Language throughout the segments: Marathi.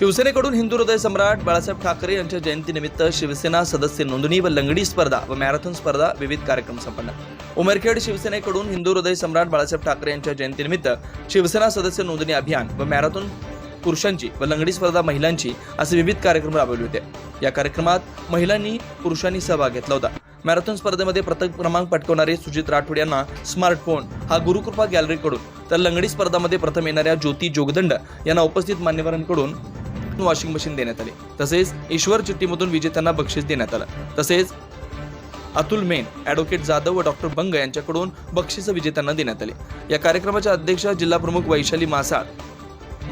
शिवसेनेकडून हिंदू हृदय सम्राट बाळासाहेब ठाकरे यांच्या जयंतीनिमित्त शिवसेना सदस्य नोंदणी व लंगडी स्पर्धा व मॅरेथॉन स्पर्धा विविध कार्यक्रम संपन्न. उमरखेड शिवसेनेकडून हिंदू हृदय सम्राट बाळासाहेब ठाकरे यांच्या जयंतीनिमित्त शिवसेना सदस्य नोंदणी अभियान व मॅरेथॉन पुरुषांची व लंगडी स्पर्धा महिलांची असे विविध कार्यक्रम राबवले होते. या कार्यक्रमात महिलांनी पुरुषांनी सहभाग घेतला होता. मॅरेथॉन स्पर्धेमध्ये प्रथम क्रमांक पटकवणारे सुजित राठोड यांना स्मार्टफोन हा गुरुकृपा गॅलरीकडून तर लंगडी स्पर्धामध्ये प्रथम येणाऱ्या ज्योती जोगदंड यांना उपस्थित मान्यवरांकडून वॉशिंग मशीन देण्यात आले. तसेच ईश्वर चिठ्ठीमधून विजेत्यांना बक्षीस देण्यात आलं. तसेच अतुल मेन ॲडव्होकेट जाधव व डॉक्टर बंग यांच्याकडून बक्षीस विजेत्यांना देण्यात आले. या कार्यक्रमाच्या अध्यक्षा जिल्हा प्रमुख वैशाली मासाळ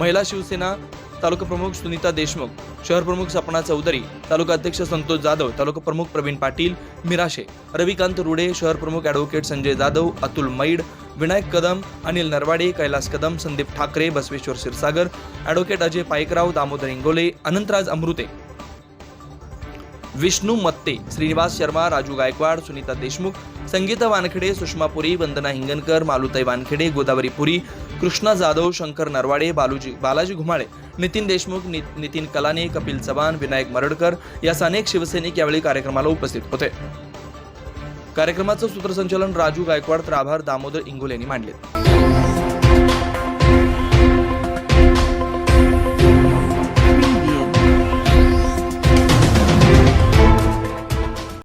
महिला शिवसेना तालुका प्रमुख सुनीता देशमुख शहर प्रमुख सपना चौधरी तालुका अध्यक्ष संतोष जाधव तालुका प्रमुख प्रवीण पाटील मिराशे रविकांत रुडे शहर प्रमुख ॲडव्होकेट संजय जाधव अतुल मैड विनायक कदम अनिल नरवाडे कैलास कदम संदीप ठाकरे बसवेश्वर क्षीरसागर ॲडव्होकेट अजय पाईकराव दामोदर इंगोले अनंतराज अमृते. विष्णू मत्ते श्रीनिवास शर्मा राजू गायकवाड सुनीता देशमुख संगीता वानखेडे सुषमा पुरी वंदना हिंगणकर मालुताई वानखेडे गोदावरी पुरी कृष्णा जाधव शंकर नरवाडे बालूजी बालाजी घुमाळे नितीन देशमुख नि, नितीन कलाने कपिल चव्हाण विनायक मरडकर यास अनेक शिवसैनिक यावेळी कार्यक्रमाला उपस्थित होते. कार्यक्रमाचं सूत्रसंचालन राजू गायकवाड तर आभार दामोदर इंगोल यांनी मांडले.